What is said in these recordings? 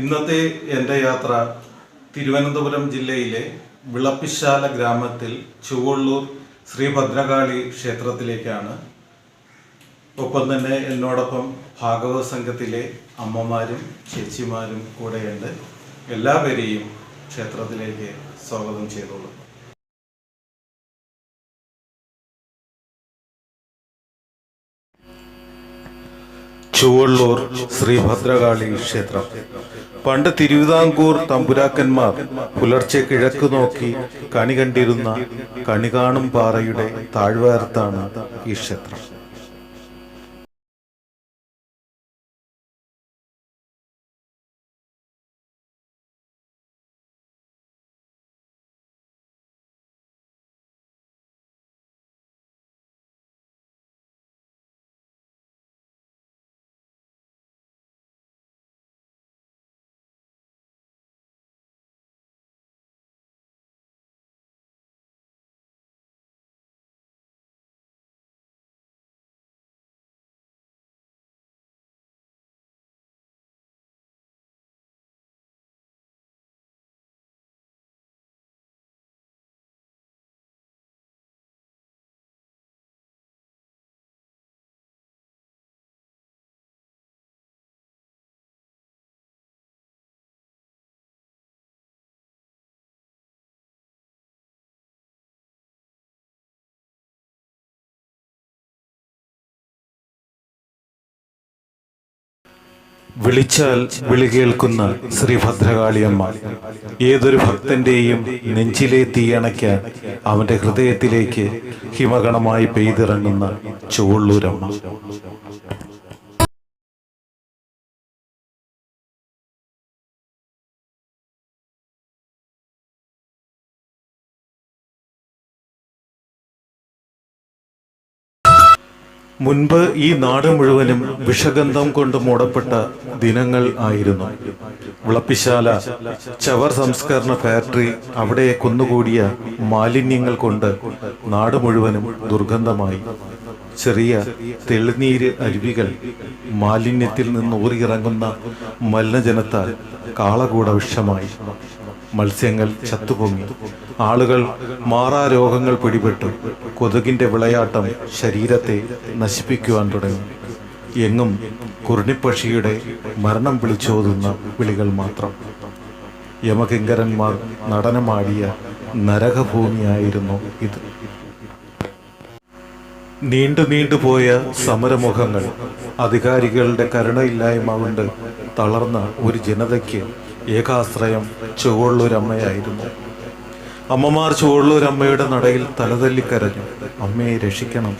ഇന്നത്തെ എന്റെ യാത്ര തിരുവനന്തപുരം ജില്ലയിലെ വിളപ്പിശാല ഗ്രാമത്തിൽ ചുവള്ളൂർ ശ്രീ ഭദ്രകാളി ക്ഷേത്രത്തിലേക്കാണ്. ഒപ്പം തന്നെ എന്നോടൊപ്പം ഭാഗവത സംഘത്തിലെ അമ്മമാരും ചേച്ചിമാരും കൂടെയുണ്ട്. എല്ലാവരെയും ക്ഷേത്രത്തിലേക്ക് സ്വാഗതം ചെയ്തോളൂ ചുവള്ളൂർ ശ്രീ ഭദ്രകാളി ക്ഷേത്രം. പണ്ട് തിരുവിതാംകൂർ തമ്പുരാക്കന്മാർ പുലർച്ചെ കിഴക്ക് നോക്കി കണി കണ്ടിരുന്ന കണികാണും പാറയുടെ താഴ്വാരത്താണ് ഈ ക്ഷേത്രം. വിളിച്ചാൽ വിളി കേൾക്കുന്ന ശ്രീ ഭദ്രകാളിയമ്മ ഏതൊരു ഭക്തന്റെയും നെഞ്ചിലെ തീയണയ്ക്കാൻ അവന്റെ ഹൃദയത്തിലേക്ക് ഹിമഗണമായി പെയ്തിറങ്ങുന്ന ചുവള്ളൂരമ്മ. മുൻപ് ഈ നാട് മുഴുവനും വിഷഗന്ധം കൊണ്ട് മൂടപ്പെട്ട ദിനങ്ങൾ ആയിരുന്നു. വിളപ്പിശാല ചവർ സംസ്കരണ ഫാക്ടറി അവിടെ കുന്നുകൂടിയ മാലിന്യങ്ങൾ കൊണ്ട് നാട് മുഴുവനും ദുർഗന്ധമായി. ചെറിയ തെളിനീര് അരുവികൾ മാലിന്യത്തിൽ നിന്ന് ഊറിയിറങ്ങുന്ന മലിനജനത്താൽ കാളകൂട വിഷമായി. മത്സ്യങ്ങൾ ചത്തുപൊങ്ങി. ആളുകൾ മാറാ രോഗങ്ങൾ പിടിപെട്ടു. കൊതുകിന്റെ വിളയാട്ടം ശരീരത്തെ നശിപ്പിക്കുവാൻ തുടങ്ങി. എങ്ങും കുറുണിപ്പക്ഷിയുടെ മരണം വിളിച്ചോതുന്ന വിളികൾ മാത്രം. യമകിങ്കരന്മാർ നടനമാടിയ നരകഭൂമിയായിരുന്നു ഇത്. നീണ്ടു പോയ സമരമുഖങ്ങൾ അധികാരികളുടെ കരുണയില്ലായ്മ കൊണ്ട് തളർന്ന ഒരു ജനതയ്ക്ക് ഏകാശ്രയം ചുവള്ളൂരമ്മയായിരുന്നു. അമ്മമാർ ചുവള്ളൂരമ്മയുടെ നടയിൽ തലതല്ലിക്കരഞ്ഞു. അമ്മയെ രക്ഷിക്കണം.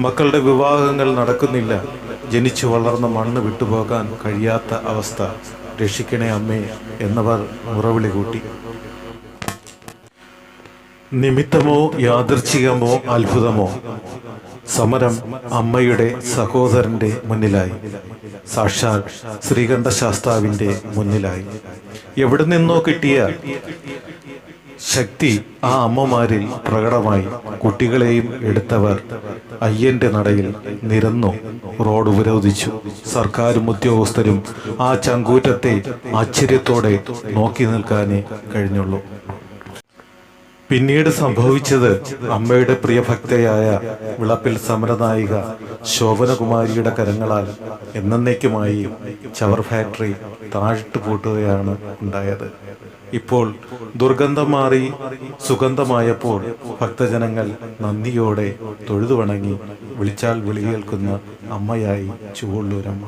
മക്കളുടെ വിവാഹങ്ങൾ നടക്കുന്നില്ല. ജനിച്ചു വളർന്ന മണ്ണ് വിട്ടുപോകാൻ കഴിയാത്ത അവസ്ഥ. രക്ഷിക്കണേ അമ്മേ എന്നവർ മുറവിളി കൂട്ടി. നിമിത്തമോ യാദർച്ഛികമോ അത്ഭുതമോ? സമരം അമ്മയുടെ സഹോദരന്റെ മുന്നിലായി. സാക്ഷാൽ ശ്രീകണ്ഠശാസ്താവിന്റെ മുന്നിലായി. എവിടെ നിന്നോ കിട്ടിയ ശക്തി ആ അമ്മമാരിൽ പ്രകടമായി. കുട്ടികളെയും എടുത്തവർ അയ്യന്റെ നടയിൽ നിരന്നു റോഡ് ഉപരോധിച്ചു. സർക്കാരും ഉദ്യോഗസ്ഥരും ആ ചങ്കൂറ്റത്തെ ആശ്ചര്യത്തോടെ നോക്കി നിൽക്കാനേ കഴിഞ്ഞുള്ളൂ. പിന്നീട് സംഭവിച്ചത് അമ്മയുടെ പ്രിയഭക്തയായ വിളപ്പിൽ സമരനായിക ശോഭനകുമാരിയുടെ കരങ്ങളാൽ എന്നേക്കുമായി ചവർ ഫാക്ടറി താഴ്ത്തു പൂട്ടുകയാണ് ഉണ്ടായത്. ഇപ്പോൾ ദുർഗന്ധം മാറി സുഗന്ധമായപ്പോൾ ഭക്തജനങ്ങൾ നന്ദിയോടെ തൊഴുതു വണങ്ങി വിളിച്ചാൽ വിളി കേൾക്കുന്ന അമ്മയായി ചുവള്ളൂരമ്മ.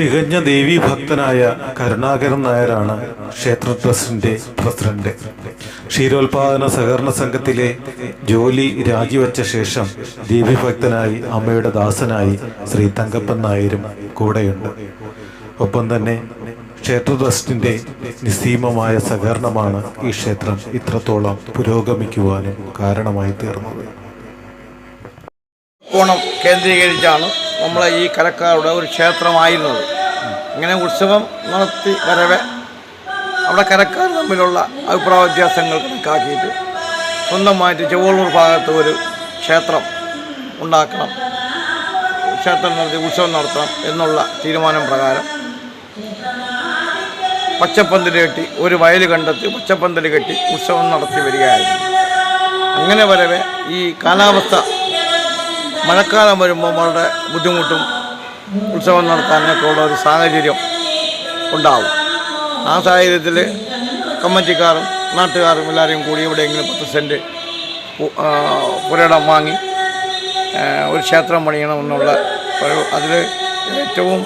തികഞ്ഞ ദേവി ഭക്തനായ കരുണാകരൻ നായരാണ് ക്ഷേത്ര ട്രസ്റ്റിന്റെ പ്രസിഡന്റ്. ക്ഷീരോത്പാദന സഹകരണ സംഘത്തിലെ ജോലി രാജിവെച്ച ശേഷം ദേവി ഭക്തനായി അമ്മയുടെ ദാസനായി ശ്രീ തങ്കപ്പൻ നായരും കൂടെയുണ്ട്. ഒപ്പം തന്നെ ക്ഷേത്ര ട്രസ്റ്റിന്റെ നിസ്സീമമായ സഹകരണമാണ് ഈ ക്ഷേത്രം ഇത്രത്തോളം പുരോഗമിക്കുവാനും കാരണമായി തീർന്നത്. കേന്ദ്രീകരിച്ചാണ് നമ്മളെ ഈ കലക്കാരുടെ ഒരു ക്ഷേത്രമായിരുന്നത് ഇങ്ങനെ ഉത്സവം നടത്തി വരവെ അവിടെ കരക്കാർ തമ്മിലുള്ള അഭിപ്രായ വ്യത്യാസങ്ങൾ കണക്കാക്കിയിട്ട് സ്വന്തമായിട്ട് ചെവ്വളൂർ ഭാഗത്ത് ഒരു ക്ഷേത്രം ഉണ്ടാക്കണം. ക്ഷേത്രം നടത്തി ഉത്സവം നടത്തണം എന്നുള്ള തീരുമാനം പ്രകാരം പച്ചപ്പന്തൽ കെട്ടി ഒരു വയൽ കണ്ടെത്തി പച്ചപ്പന്തൽ കെട്ടി ഉത്സവം നടത്തി വരികയായിരുന്നു. അങ്ങനെ വരവെ ഈ കാലാവസ്ഥ മഴക്കാലം വരുമ്പോൾ വളരെ ബുദ്ധിമുട്ടും ഉത്സവം നടത്താനൊക്കെ ഉള്ള ഒരു സാഹചര്യം ഉണ്ടാവും. ആ സാഹചര്യത്തിൽ കമ്മിറ്റിക്കാരും നാട്ടുകാരും എല്ലാവരെയും കൂടി എവിടെയെങ്കിലും പത്ത് സെന്റ് പുരടം വാങ്ങി ഒരു ക്ഷേത്രം പണിയണമെന്നുള്ള ഒരു അതിൽ ഏറ്റവും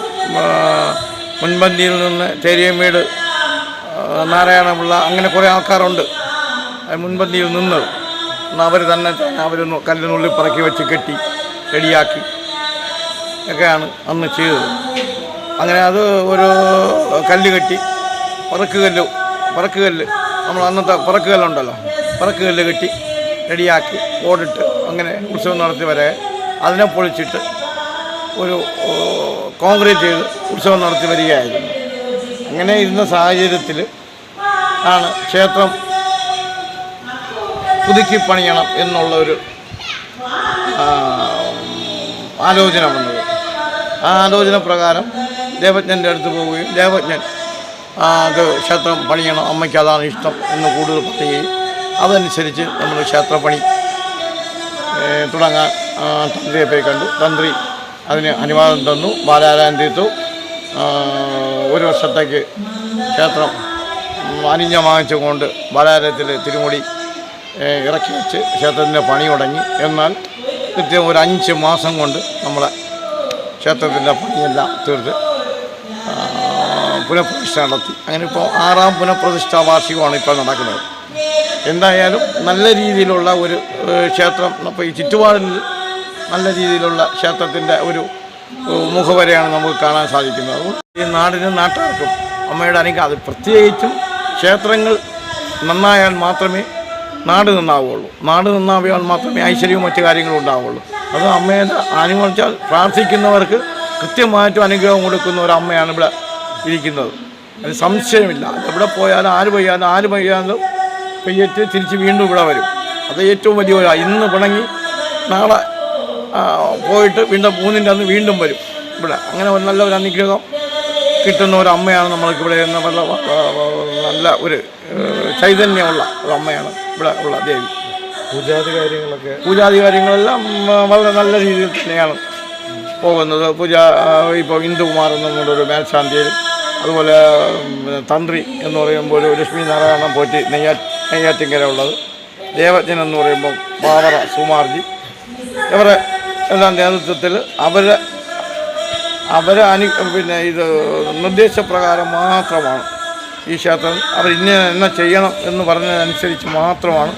മുൻപന്തിയിൽ നിന്ന് തേരിയമ്മേട് നാരായണപിള്ള അങ്ങനെ കുറേ ആൾക്കാരുണ്ട്. മുൻപന്തിയിൽ നിന്നത് അവർ തന്നെ അവർ കല്ലിനുള്ളിൽ പറക്കി വെച്ച് കെട്ടി റെഡിയാക്കി ഒക്കെയാണ് അന്ന് ചെയ്തത്. അങ്ങനെ അത് ഒരു കല്ല് കെട്ടി പറക്കുകല്ല് പറക്കുകല്ല് നമ്മൾ അന്നത്തെ പറക്കുകല്ലുണ്ടല്ലോ പറക്കുകല്ല് കെട്ടി റെഡിയാക്കി ഓടിട്ട് അങ്ങനെ ഉത്സവം നടത്തി വരെ അതിനെ പൊളിച്ചിട്ട് ഒരു കോൺക്രീറ്റ് ചെയ്ത് ഉത്സവം നടത്തി വരികയായിരുന്നു. അങ്ങനെ ഇരുന്ന സാഹചര്യത്തിൽ ആണ് ക്ഷേത്രം പുതുക്കി പണിയണം എന്നുള്ള ഒരു ആലോചന വന്നത്. ആ ആലോചന പ്രകാരം ദേവജ്ഞന്റെ അടുത്ത് പോവുകയും ദേവജ്ഞൻ അത് ക്ഷേത്രം പണിയണം അമ്മയ്ക്ക് അതാണ് ഇഷ്ടം എന്ന് കൂടുതൽ പറയുകയും അതനുസരിച്ച് നമ്മൾ ക്ഷേത്രപ്പണി തുടങ്ങാൻ തന്ത്രിയെ പോയി കണ്ടു. തന്ത്രി അതിന് അനുവാദം തന്നു. ബാലാരായൻ തീർത്തു. ഒരു വർഷത്തേക്ക് ക്ഷേത്രം വാങ്ങിച്ചുകൊണ്ട് ബാലാലയത്തിൽ തിരുമുടി ഇറക്കി വെച്ച് ക്ഷേത്രത്തിന്റെ പണി തുടങ്ങി. എന്നാൽ കൃത്യം ഒരു അഞ്ച് മാസം കൊണ്ട് നമ്മളെ ക്ഷേത്രത്തിന്റെ പണിയെല്ലാം തീർത്ത് പുനഃപ്രതിഷ്ഠ നടത്തി. അങ്ങനെ ഇപ്പോൾ ആറാം പുനഃപ്രതിഷ്ഠാ വാർഷികമാണ് ഇപ്പോൾ നടക്കുന്നത്. എന്തായാലും നല്ല രീതിയിലുള്ള ഒരു ക്ഷേത്രം ഇപ്പോൾ ഈ ചുറ്റുപാടിൽ നല്ല രീതിയിലുള്ള ക്ഷേത്രത്തിന്റെ ഒരു മുഖവരെയാണ് നമുക്ക് കാണാൻ സാധിക്കുന്നത്. ഈ നാടിനും നാട്ടുകാർക്കും അമ്മയുടെ അനുഗ്രഹം. അത് പ്രത്യേകിച്ചും ക്ഷേത്രങ്ങൾ നന്നായാൽ മാത്രമേ നാട് നന്നാവുകയുള്ളൂ. നാട് നന്നാവിയാൽ മാത്രമേ ഐശ്വര്യവും മറ്റു കാര്യങ്ങളും ഉണ്ടാവുകയുള്ളൂ. അത് അമ്മയുടെ അനുഗ്രഹം വെച്ചാൽ പ്രാർത്ഥിക്കുന്നവർക്ക് കൃത്യമായിട്ടും അനുഗ്രഹം കൊടുക്കുന്ന ഒരു അമ്മയാണ് ഇവിടെ ഇരിക്കുന്നത്. അത് സംശയമില്ല. എവിടെ പോയാലും ആര് പോയാലും ആര് പോയാലും പെയ്യറ്റ് തിരിച്ച് വീണ്ടും ഇവിടെ വരും. അത് ഏറ്റവും വലിയ ഒരു ഇന്ന് പിണങ്ങി നാളെ പോയിട്ട് വീണ്ടും മൂന്നിന്റെ അന്ന് വീണ്ടും വരും ഇവിടെ. അങ്ങനെ നല്ല ഒരു അനുഗ്രഹം കിട്ടുന്ന ഒരു അമ്മയാണ് നമ്മൾക്ക് ഇവിടെ നല്ല നല്ല ഒരു ചൈതന്യമുള്ള ഒരു അമ്മയാണ് ഇവിടെ ഉള്ള ദേവി. പൂജാതി കാര്യങ്ങളൊക്കെ പൂജാതി കാര്യങ്ങളെല്ലാം വളരെ നല്ല രീതിയിൽ തന്നെയാണ് പോകുന്നത്. പൂജ ഇപ്പോൾ ഇന്ദുകുമാർ എന്നുള്ളൊരു മേൽശാന്തിയിൽ അതുപോലെ തന്ത്രി എന്ന് പറയുമ്പോൾ ഒരു ലക്ഷ്മി നാരായണൻ പോറ്റി നെയ്യാ നെയ്യാറ്റിങ്കര ഉള്ളത്. ദേവജ്ഞൻ എന്ന് പറയുമ്പോൾ പാവറ സുമാർജി. ഇവരെ എല്ലാം നേതൃത്വത്തിൽ അവരെ അവരെ അനു പിന്നെ ഇത് നിർദ്ദേശപ്രകാരം മാത്രമാണ് ഈ ക്ഷേത്രം. അവർ ഇന്ന എന്നെ ചെയ്യണം എന്ന് പറഞ്ഞതനുസരിച്ച് മാത്രമാണ്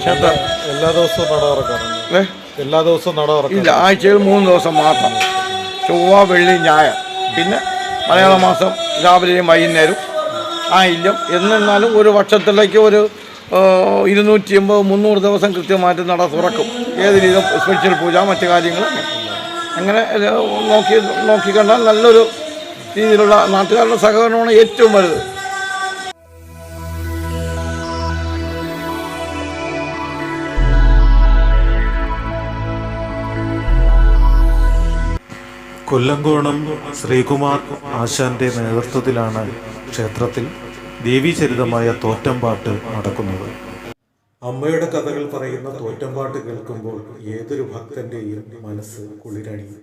ക്ഷേത്രം. എല്ലാ ദിവസവും നട തുറക്കാറുണ്ട്? എല്ലാ ദിവസവും നട ഇല്ല ആഴ്ചയിൽ മൂന്ന് ദിവസം മാത്രം. ചൊവ്വ വെള്ളി ഞായർ. പിന്നെ മലയാള മാസം രാവിലെയും വൈകുന്നേരം. ആയില്യം എന്നിരുന്നാലും ഒരു വർഷത്തിലേക്ക് ഒരു ആ, ഇരുന്നൂറ്റി എൺപത് മുന്നൂറ് ദിവസം കൃത്യമായിട്ട് നട തുറക്കും. ഏത് രീതിയിൽ സ്പെഷ്യൽ പൂജ മറ്റു കാര്യങ്ങൾ അങ്ങനെ നോക്കി നോക്കിക്കണ്ടാൽ നല്ലൊരു രീതിയിലുള്ള നാട്ടുകാരുടെ സഹകരണമാണ് ഏറ്റവും വലുത്. കൊല്ലങ്കോണം ശ്രീകുമാർ ആശാന്റെ നേതൃത്വത്തിലാണ് ക്ഷേത്രത്തിൽ ദേവീചരിതമായ തോറ്റംപാട്ട് നടക്കുന്നത്. അമ്മയുടെ കഥകൾ പറയുന്ന തോറ്റംപാട്ട് കേൾക്കുമ്പോൾ ഏതൊരു ഭക്തന്റെയും മനസ്സ് കുളിരണിയും.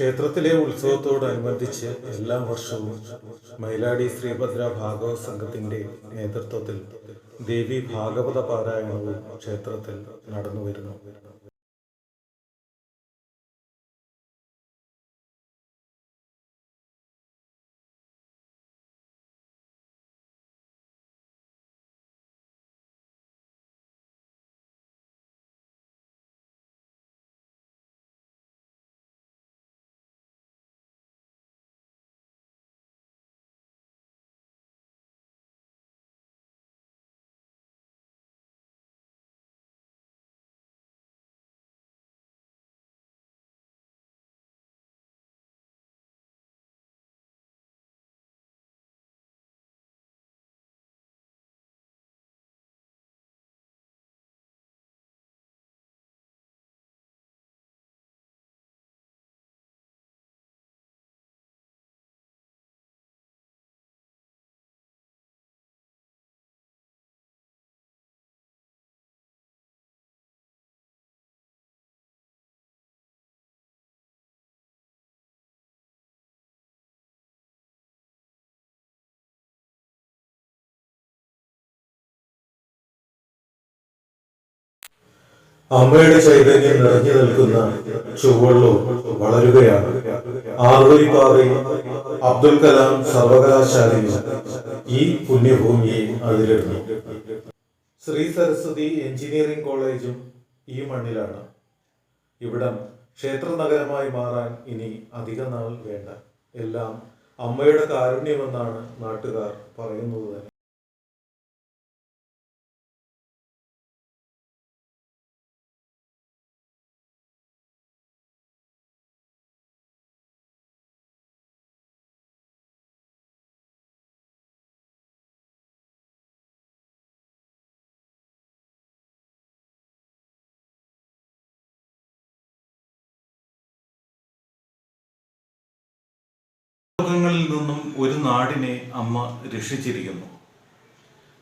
ക്ഷേത്രത്തിലെ ഉത്സവത്തോടനുബന്ധിച്ച് എല്ലാ വർഷവും മൈലാടി ശ്രീഭദ്ര ഭാഗവത സംഘത്തിന്റെ നേതൃത്വത്തിൽ ദേവി ഭാഗവത പാരായണവും ക്ഷേത്രത്തിൽ നടന്നു വരുന്നു അമ്മയുടെ ചൈതന്യം നിറഞ്ഞു നിൽക്കുന്ന ചുവള്ളൂർ വളരുകയാണ്. ആറുവരിപ്പാറയും അബ്ദുൽ കലാം സർവകലാശാലയും ഈ പുണ്യഭൂമിയെ അതിലിടുന്നു. ശ്രീ സരസ്വതി എഞ്ചിനീയറിംഗ് കോളേജും ഈ മണ്ണിലാണ്. ഇവിടം ക്ഷേത്ര നഗരമായി മാറാൻ ഇനി അധിക നാൾ വേണ്ട. എല്ലാം അമ്മയുടെ കാരുണ്യമെന്നാണ് നാട്ടുകാർ പറയുന്നത് തന്നെ. രോഗങ്ങളിൽ നിന്നും ഒരു നാടിനെ അമ്മ രക്ഷിച്ചിരിക്കുന്നു.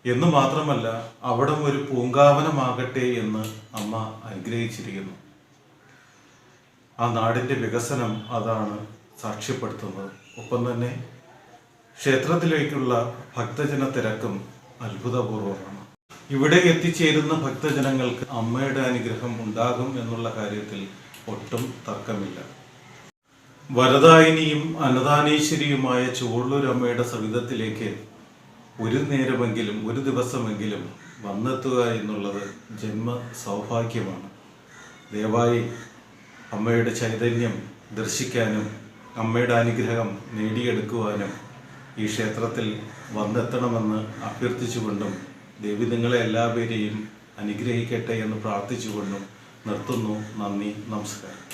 എന്ന് മാത്രമല്ല അവിടം ഒരു പൂങ്കാവനമാകട്ടെ എന്ന് അമ്മ അനുഗ്രഹിച്ചിരിക്കുന്നു. ആ നാടിന്റെ വികസനം അതാണ് സാക്ഷ്യപ്പെടുത്തുന്നത്. ഒപ്പം തന്നെ ക്ഷേത്രത്തിലേക്കുള്ള ഭക്തജന തിരക്കും അത്ഭുതപൂർവമാണ്. ഇവിടെ എത്തിച്ചേരുന്ന ഭക്തജനങ്ങൾക്ക് അമ്മയുടെ അനുഗ്രഹം ഉണ്ടാകും എന്നുള്ള കാര്യത്തിൽ ഒട്ടും തർക്കമില്ല. വരദായിനിയും അന്നദാനേശ്വരിയുമായ ചുവള്ളൂരമ്മയുടെ സവിധത്തിലേക്ക് ഒരു നേരമെങ്കിലും ഒരു ദിവസമെങ്കിലും വന്നെത്തുക എന്നുള്ളത് ജന്മ സൗഭാഗ്യമാണ് ദയവായി അമ്മയുടെ ചൈതന്യം ദർശിക്കാനും അമ്മയുടെ അനുഗ്രഹം നേടിയെടുക്കുവാനും ഈ ക്ഷേത്രത്തിൽ വന്നെത്തണമെന്ന് അഭ്യർത്ഥിച്ചുകൊണ്ടും ദേവി നിങ്ങളെ എല്ലാവരെയും അനുഗ്രഹിക്കട്ടെ എന്ന് പ്രാർത്ഥിച്ചുകൊണ്ടും നിർത്തുന്നു. നന്ദി നമസ്കാരം.